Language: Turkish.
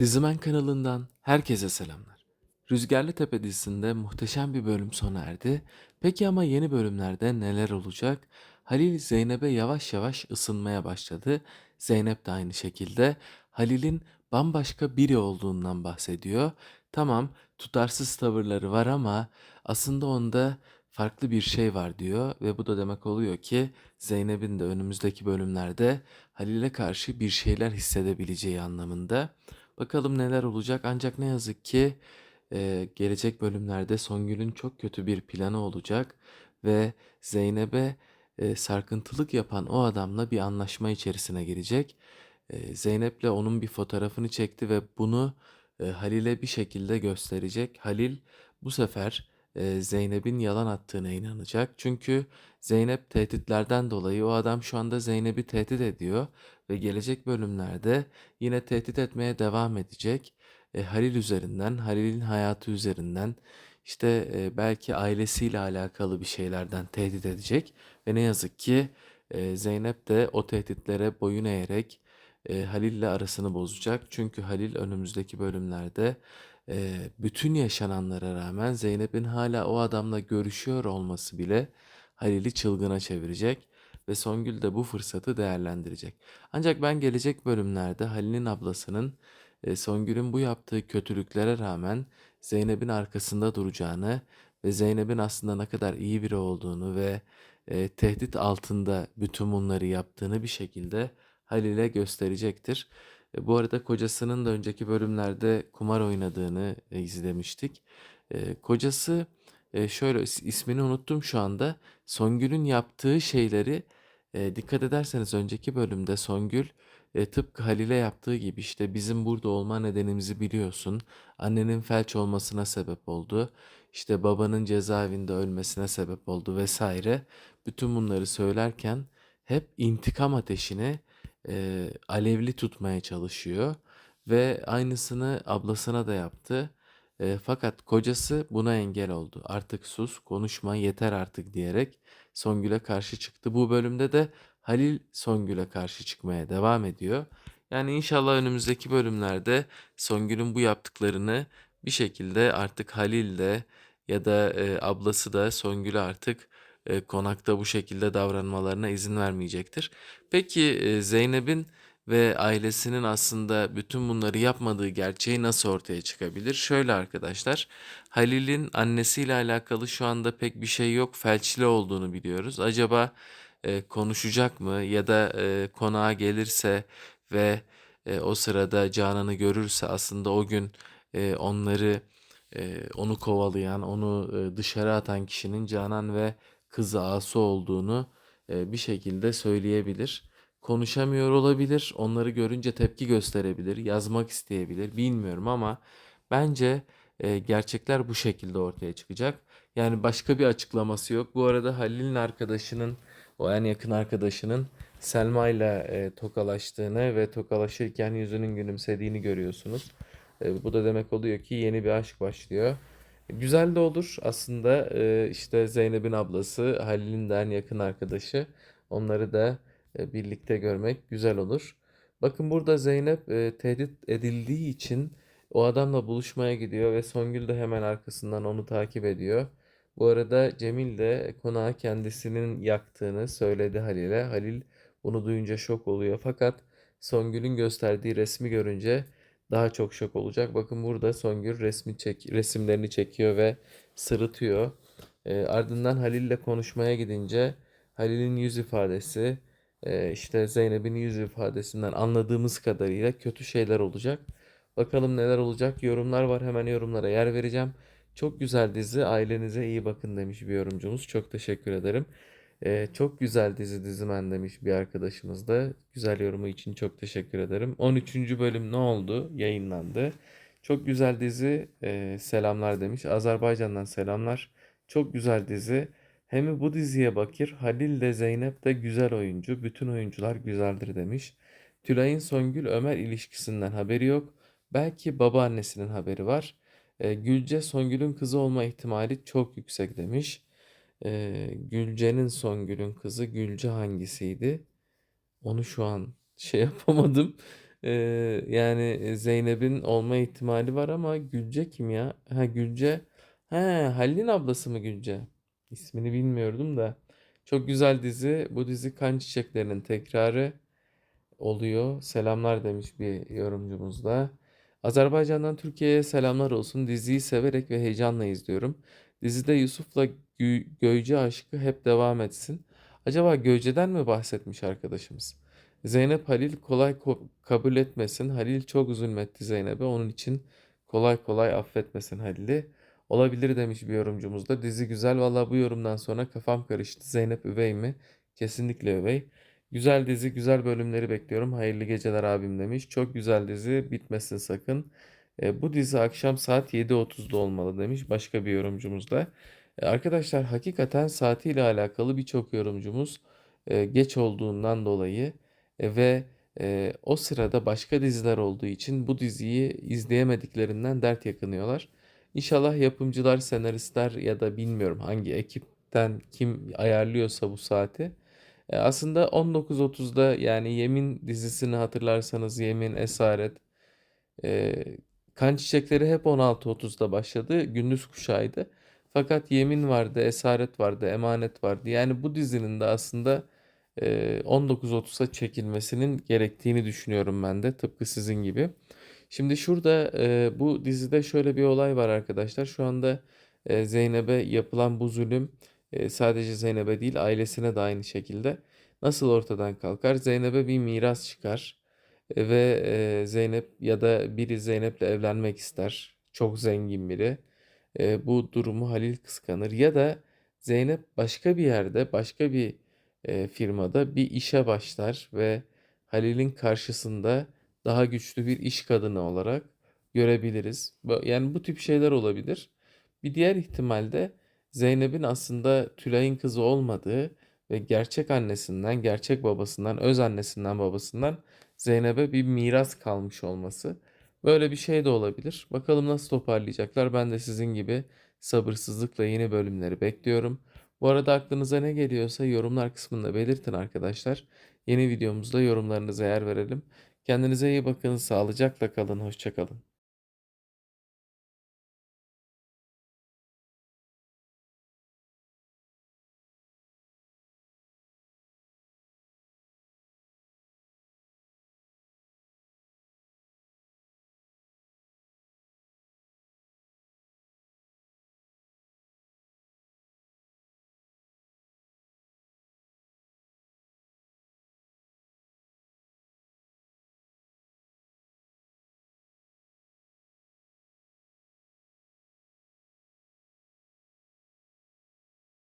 Dizimen kanalından herkese selamlar. Rüzgarlı Tepe dizisinde muhteşem bir bölüm sona erdi. Peki ama yeni bölümlerde neler olacak? Halil Zeynep'e yavaş yavaş ısınmaya başladı. Zeynep de aynı şekilde Halil'in bambaşka biri olduğundan bahsediyor. Tamam, tutarsız tavırları var ama aslında onda farklı bir şey var diyor ve bu da demek oluyor ki Zeynep'in de önümüzdeki bölümlerde Halil'e karşı bir şeyler hissedebileceği anlamında. Bakalım neler olacak ancak ne yazık ki e, gelecek bölümlerde Songül'ün çok kötü bir planı olacak ve Zeynep'e e, sarkıntılık yapan o adamla bir anlaşma içerisine girecek. E, Zeynep'le onun bir fotoğrafını çekti ve bunu e, Halil'e bir şekilde gösterecek. Halil bu sefer Zeynep'in yalan attığına inanacak. Çünkü Zeynep tehditlerden dolayı o adam şu anda Zeynep'i tehdit ediyor ve gelecek bölümlerde yine tehdit etmeye devam edecek. E, Halil üzerinden, Halil'in hayatı üzerinden, işte e, belki ailesiyle alakalı bir şeylerden tehdit edecek. Ve ne yazık ki e, Zeynep de o tehditlere boyun eğerek e, Halil'le arasını bozacak. Çünkü Halil önümüzdeki bölümlerde e, bütün yaşananlara rağmen Zeynep'in hala o adamla görüşüyor olması bile Halil'i çılgına çevirecek ve Songül de bu fırsatı değerlendirecek. Ancak ben gelecek bölümlerde Halil'in ablasının e, Songül'ün bu yaptığı kötülüklere rağmen Zeynep'in arkasında duracağını ve Zeynep'in aslında ne kadar iyi biri olduğunu ve e, tehdit altında bütün bunları yaptığını bir şekilde Halil'e gösterecektir. E, bu arada kocasının da önceki bölümlerde kumar oynadığını e, izlemiştik. E, kocası şöyle is- ismini unuttum şu anda. Songül'ün yaptığı şeyleri dikkat ederseniz önceki bölümde Songül tıpkı Halil'e yaptığı gibi işte bizim burada olma nedenimizi biliyorsun. Annenin felç olmasına sebep oldu. İşte babanın cezaevinde ölmesine sebep oldu vesaire. Bütün bunları söylerken hep intikam ateşini e, alevli tutmaya çalışıyor ve aynısını ablasına da yaptı. E, fakat kocası buna engel oldu. Artık sus, konuşma, yeter artık diyerek Songül'e karşı çıktı. Bu bölümde de Halil Songül'e karşı çıkmaya devam ediyor. Yani inşallah önümüzdeki bölümlerde Songül'ün bu yaptıklarını bir şekilde artık Halil de ya da e, ablası da Songül'e artık e, konakta bu şekilde davranmalarına izin vermeyecektir. Peki e, Zeynep'in ve ailesinin aslında bütün bunları yapmadığı gerçeği nasıl ortaya çıkabilir? Şöyle arkadaşlar, Halil'in annesiyle alakalı şu anda pek bir şey yok, felçli olduğunu biliyoruz. Acaba e, konuşacak mı ya da e, konağa gelirse ve e, o sırada Canan'ı görürse aslında o gün e, onları e, onu kovalayan, onu e, dışarı atan kişinin Canan ve kızı Asu olduğunu bir şekilde söyleyebilir. Konuşamıyor olabilir, onları görünce tepki gösterebilir, yazmak isteyebilir, bilmiyorum ama bence gerçekler bu şekilde ortaya çıkacak. Yani başka bir açıklaması yok. Bu arada Halil'in arkadaşının, o en yakın arkadaşının Selma ile tokalaştığını ve tokalaşırken yüzünün gülümsediğini görüyorsunuz. Bu da demek oluyor ki yeni bir aşk başlıyor. Güzel de olur aslında e, işte Zeynep'in ablası, Halil'in de en yakın arkadaşı. Onları da e, birlikte görmek güzel olur. Bakın burada Zeynep e, tehdit edildiği için o adamla buluşmaya gidiyor ve Songül de hemen arkasından onu takip ediyor. Bu arada Cemil de konağı kendisinin yaktığını söyledi Halil'e. Halil bunu duyunca şok oluyor fakat Songül'ün gösterdiği resmi görünce daha çok şok olacak. Bakın burada Songül resmi çek, resimlerini çekiyor ve sırıtıyor. E, ardından Halil'le konuşmaya gidince Halil'in yüz ifadesi e, işte Zeynep'in yüz ifadesinden anladığımız kadarıyla kötü şeyler olacak. Bakalım neler olacak. Yorumlar var. Hemen yorumlara yer vereceğim. Çok güzel dizi. Ailenize iyi bakın demiş bir yorumcumuz. Çok teşekkür ederim. Ee, çok güzel dizi dizimen demiş bir arkadaşımız da. Güzel yorumu için çok teşekkür ederim. 13. bölüm ne oldu? Yayınlandı. Çok güzel dizi. Ee, selamlar demiş. Azerbaycan'dan selamlar. Çok güzel dizi. Hem bu diziye bakır. Halil de Zeynep de güzel oyuncu. Bütün oyuncular güzeldir demiş. Tülay'ın Songül Ömer ilişkisinden haberi yok. Belki babaannesinin haberi var. Ee, Gülce Songül'ün kızı olma ihtimali çok yüksek demiş. Ee, Gülce'nin Songül'ün kızı Gülce hangisiydi? Onu şu an şey yapamadım. Ee, yani e, Zeynep'in olma ihtimali var ama Gülce kim ya? Ha Gülce. He Halil'in ablası mı Gülce? İsmini bilmiyordum da. Çok güzel dizi. Bu dizi Kan Çiçeklerinin tekrarı oluyor. Selamlar demiş bir yorumcumuz da. Azerbaycan'dan Türkiye'ye selamlar olsun. Diziyi severek ve heyecanla izliyorum. Dizide Yusuf'la Gü- Göyce aşkı hep devam etsin. Acaba Göyce'den mi bahsetmiş arkadaşımız? Zeynep Halil kolay ko- kabul etmesin. Halil çok zulmetti Zeynep'e. Onun için kolay kolay affetmesin Halil'i. Olabilir demiş bir yorumcumuz da. Dizi güzel. Valla bu yorumdan sonra kafam karıştı. Zeynep üvey mi? Kesinlikle üvey. Güzel dizi, güzel bölümleri bekliyorum. Hayırlı geceler abim demiş. Çok güzel dizi, bitmesin sakın. E, bu dizi akşam saat 7.30'da olmalı demiş başka bir yorumcumuz da. E, arkadaşlar hakikaten saatiyle alakalı birçok yorumcumuz e, geç olduğundan dolayı e, ve e, o sırada başka diziler olduğu için bu diziyi izleyemediklerinden dert yakınıyorlar. İnşallah yapımcılar, senaristler ya da bilmiyorum hangi ekipten kim ayarlıyorsa bu saati e, aslında 19.30'da yani Yemin dizisini hatırlarsanız Yemin, Esaret, e, Kan Çiçekleri hep 16.30'da başladı. Gündüz kuşağıydı. Fakat Yemin vardı, Esaret vardı, Emanet vardı. Yani bu dizinin de aslında e, 19.30'a çekilmesinin gerektiğini düşünüyorum ben de. Tıpkı sizin gibi. Şimdi şurada e, bu dizide şöyle bir olay var arkadaşlar. Şu anda e, Zeynep'e yapılan bu zulüm e, sadece Zeynep'e değil ailesine de aynı şekilde nasıl ortadan kalkar? Zeynep'e bir miras çıkar E, ve e, Zeynep ya da biri Zeynep'le evlenmek ister. Çok zengin biri. E, bu durumu Halil kıskanır ya da Zeynep başka bir yerde, başka bir e, firmada bir işe başlar ve Halil'in karşısında daha güçlü bir iş kadını olarak görebiliriz. Yani bu tip şeyler olabilir. Bir diğer ihtimal de Zeynep'in aslında Tülay'ın kızı olmadığı ve gerçek annesinden, gerçek babasından, öz annesinden, babasından Zeynep'e bir miras kalmış olması. Böyle bir şey de olabilir. Bakalım nasıl toparlayacaklar. Ben de sizin gibi sabırsızlıkla yeni bölümleri bekliyorum. Bu arada aklınıza ne geliyorsa yorumlar kısmında belirtin arkadaşlar. Yeni videomuzda yorumlarınıza yer verelim. Kendinize iyi bakın, sağlıcakla kalın, hoşça kalın.